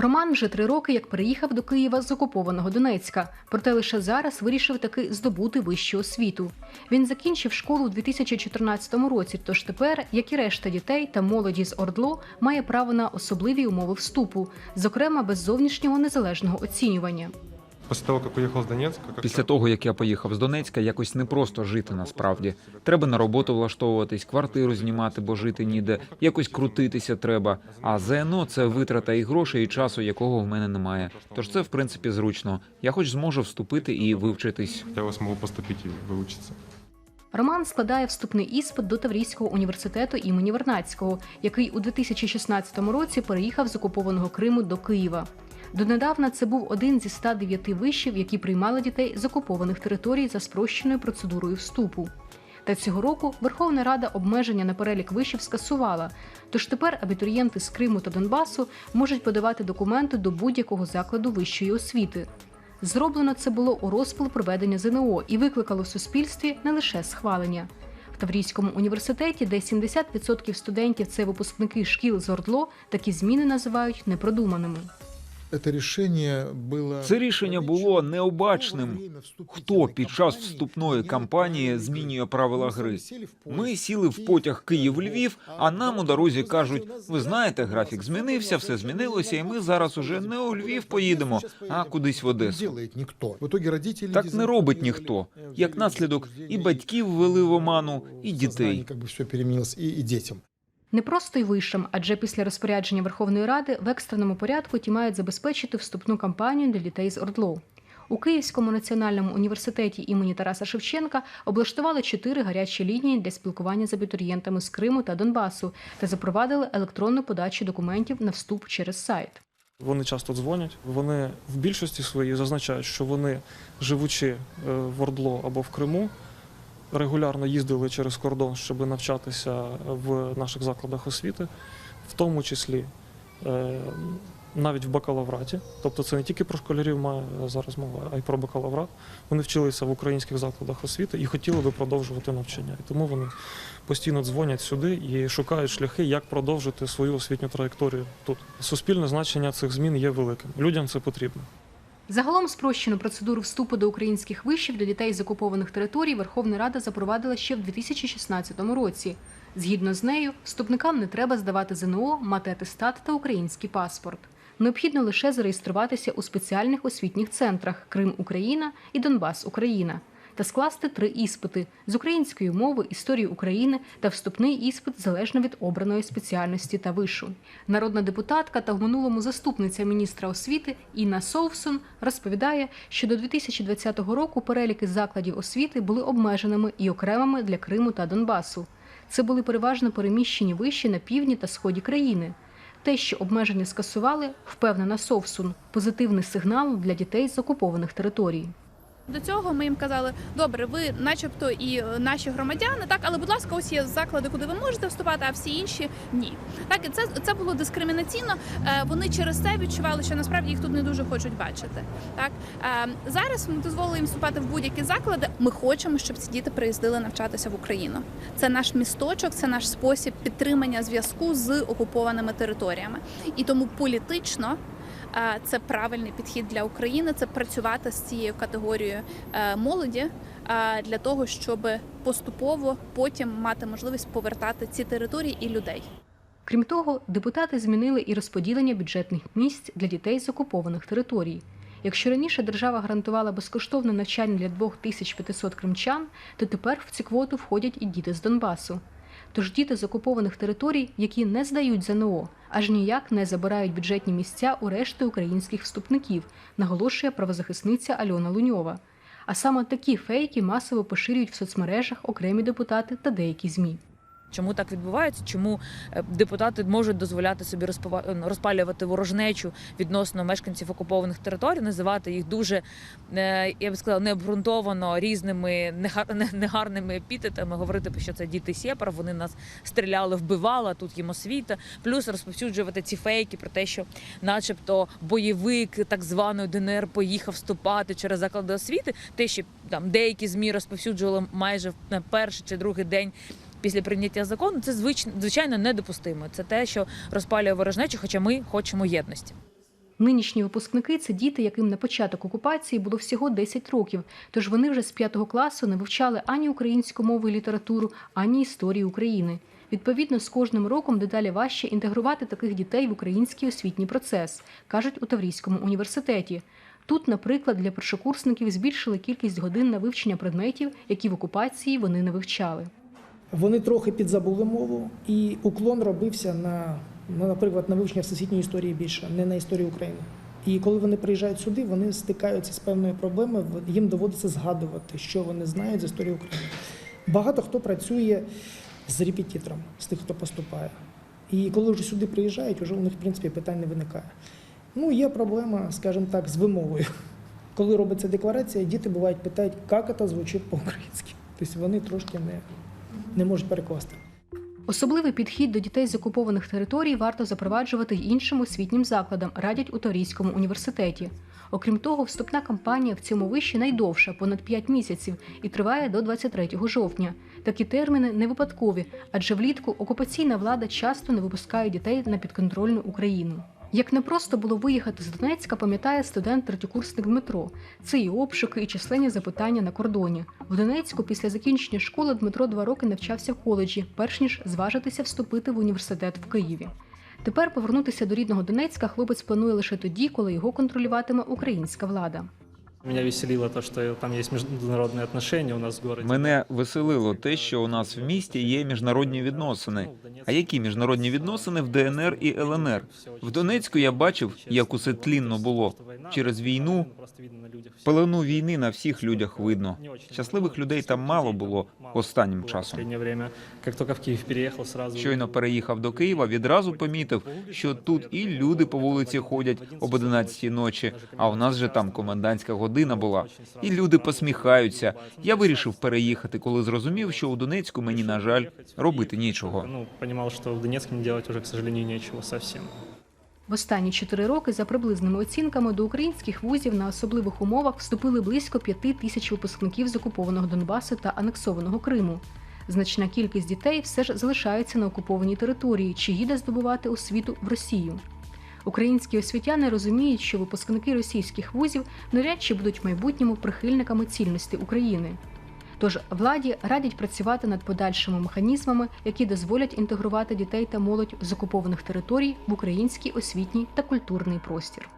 Роман вже три роки як переїхав до Києва з окупованого Донецька, проте лише зараз вирішив таки здобути вищу освіту. Він закінчив школу у 2014 році, тож тепер, як і решта дітей та молоді з Ордло, має право на особливі умови вступу, зокрема без зовнішнього незалежного оцінювання. После того, как уехал с Донецка, как Після того, як я поїхав з Донецька, якось непросто жити насправді. Треба на роботу влаштовуватись, квартиру знімати, бо жити ніде, якось крутитися треба. А ЗНО це витрата і грошей, і часу, якого в мене немає. Тож це в принципі зручно. Я хоч зможу вступити і вивчитись. я вот смогу поступить и выучиться. Роман складає вступний іспит до Таврійського університету імені Вернацького, який у 2016 році переїхав з окупованого Криму до Києва. Донедавна це був один зі 109 вишів, які приймали дітей з окупованих територій за спрощеною процедурою вступу. Та цього року Верховна Рада обмеження на перелік вишів скасувала. Тож тепер абітурієнти з Криму та Донбасу можуть подавати документи до будь-якого закладу вищої освіти. Зроблено це було у розпал проведення ЗНО і викликало в суспільстві не лише схвалення. В Таврійському університеті, де 70% студентів це випускники шкіл з Ордло, такі зміни називають непродуманими. Це рішення було Це рішення було необачним. Хто під час вступної кампанії змінює правила гри? Ми сіли в потяг Київ-Львів, а нам у дорозі кажуть: ви знаєте, графік змінився, все змінилося, і ми зараз уже не у Львів поїдемо, а кудись в Одесу. Так не робить ніхто. Як наслідок, і батьків ввели в оману, і дітей. Как бы Не просто й вишам, адже після розпорядження Верховної Ради в екстреному порядку ті мають забезпечити вступну кампанію для дітей з Ордло. У Київському національному університеті імені Тараса Шевченка облаштували чотири гарячі лінії для спілкування з абітурієнтами з Криму та Донбасу та запровадили електронну подачу документів на вступ через сайт. Вони часто дзвонять. Вони в більшості своїй зазначають, що вони, живучи е, в Ордло або в Криму, регулярно їздили через кордон, щоб навчатися в наших закладах освіти, в тому числі е, навіть в бакалавраті. Тобто це не тільки про школярів має зараз мова, а й про бакалаврат. Вони вчилися в українських закладах освіти і хотіли би продовжувати навчання. І тому вони постійно дзвонять сюди і шукають шляхи, як продовжити свою освітню траєкторію тут. Суспільне значення цих змін є великим. Людям це потрібно. Загалом спрощену процедуру вступу до українських вишів для дітей з окупованих територій Верховна Рада запровадила ще в 2016 році. Згідно з нею, вступникам не треба здавати ЗНО, мати атестат та український паспорт. Необхідно лише зареєструватися у спеціальних освітніх центрах Крим Україна і Донбас Україна та скласти три іспити з української мови, історії України та вступний іспит залежно від обраної спеціальності та вишу. Народна депутатка та в минулому заступниця міністра освіти Інна Совсон розповідає, що до 2020 року переліки закладів освіти були обмеженими і окремими для Криму та Донбасу. Це були переважно переміщені виші на півдні та сході країни. Те, що обмеження скасували, впевнена Совсун, позитивний сигнал для дітей з окупованих територій. До цього ми їм казали, добре, ви, начебто, і е, наші громадяни, так, але будь ласка, ось є заклади, куди ви можете вступати, а всі інші ні. Так, і це, це було дискримінаційно. Е, Вони через це відчували, що насправді їх тут не дуже хочуть бачити. Так Е, зараз ми дозволили їм вступати в будь-які заклади. Ми хочемо, щоб ці діти приїздили навчатися в Україну. Це наш місточок, це наш спосіб підтримання зв'язку з окупованими територіями. І тому політично. Це правильний підхід для України. Це працювати з цією категорією е, молоді для того, щоб поступово потім мати можливість повертати ці території і людей. Крім того, депутати змінили і розподілення бюджетних місць для дітей з окупованих територій. Якщо раніше держава гарантувала безкоштовне навчання для 2500 кримчан, то тепер в ці квоту входять і діти з Донбасу. Тож діти з окупованих територій, які не здають ЗНО, аж ніяк не забирають бюджетні місця у решти українських вступників, наголошує правозахисниця Альона Луньова. А саме такі фейки масово поширюють в соцмережах окремі депутати та деякі змі. Чому так відбувається? Чому е, депутати можуть дозволяти собі ну, розпалювати ворожнечу відносно мешканців окупованих територій, називати їх дуже е, я би сказала необґрунтовано різними негарними епітетами, говорити, що це діти Сєпар, вони нас стріляли, вбивали, тут їм освіта. Плюс розповсюджувати ці фейки про те, що, начебто, бойовик так званої ДНР поїхав вступати через заклади освіти. Те, що там деякі змі розповсюджували майже на перший чи другий день після прийняття закону, це звичайно недопустимо. Це те, що розпалює ворожнечу, хоча ми хочемо єдності. Нинішні випускники це діти, яким на початок окупації було всього 10 років, тож вони вже з 5 класу не вивчали ані українську мову і літературу, ані історію України. Відповідно, з кожним роком дедалі важче інтегрувати таких дітей в український освітній процес, кажуть у Таврійському університеті. Тут, наприклад, для першокурсників збільшили кількість годин на вивчення предметів, які в окупації вони не вивчали. Вони трохи підзабули мову, і уклон робився на, ну, наприклад, на вивчення всесвітньої історії більше, не на історію України. І коли вони приїжджають сюди, вони стикаються з певною проблемою, їм доводиться згадувати, що вони знають з історії України. Багато хто працює з репетитором, з тих, хто поступає. І коли вже сюди приїжджають, вже у них, в принципі, питань не виникає. Ну, є проблема, скажімо так, з вимовою. Коли робиться декларація, діти бувають питають, як це звучить по-українськи. Тобто вони трошки не, не можуть перекласти. Особливий підхід до дітей з окупованих територій варто запроваджувати й іншим освітнім закладам, радять у Таврійському університеті. Окрім того, вступна кампанія в цьому виші найдовша понад 5 місяців і триває до 23 жовтня. Такі терміни не випадкові, адже влітку окупаційна влада часто не випускає дітей на підконтрольну Україну. Як непросто було виїхати з Донецька, пам'ятає студент третьокурсник Дмитро. Це і обшуки, і численні запитання на кордоні. В Донецьку після закінчення школи Дмитро два роки навчався в коледжі, перш ніж зважитися вступити в університет в Києві. Тепер повернутися до рідного Донецька хлопець планує лише тоді, коли його контролюватиме українська влада. Меня веселило те, що там є міжнародні отношення. у нас в місті. Мене веселило те, що у нас в місті є міжнародні відносини. А які міжнародні відносини в ДНР і ЛНР? В Донецьку я бачив, як усе тлінно було. Через війну пелену війни на всіх людях видно. Щасливих людей там мало було останнім часом. Щойно переїхав до Києва, відразу помітив, що тут і люди по вулиці ходять об 11 ночі, а у нас же там комендантська година була. І люди посміхаються. Я вирішив переїхати, коли зрозумів, що у Донецьку мені, на жаль, робити нічого. Ну, понимал, что в Донецке мне делать уже, к сожалению, нечего совсем. В останні чотири роки, за приблизними оцінками, до українських вузів на особливих умовах вступили близько п'яти тисяч випускників з окупованого Донбасу та анексованого Криму. Значна кількість дітей все ж залишається на окупованій території чи їде здобувати освіту в Росію. Українські освітяни розуміють, що випускники російських вузів навряд чи будуть в майбутньому прихильниками цільності України. Тож владі радять працювати над подальшими механізмами, які дозволять інтегрувати дітей та молодь з окупованих територій в український освітній та культурний простір.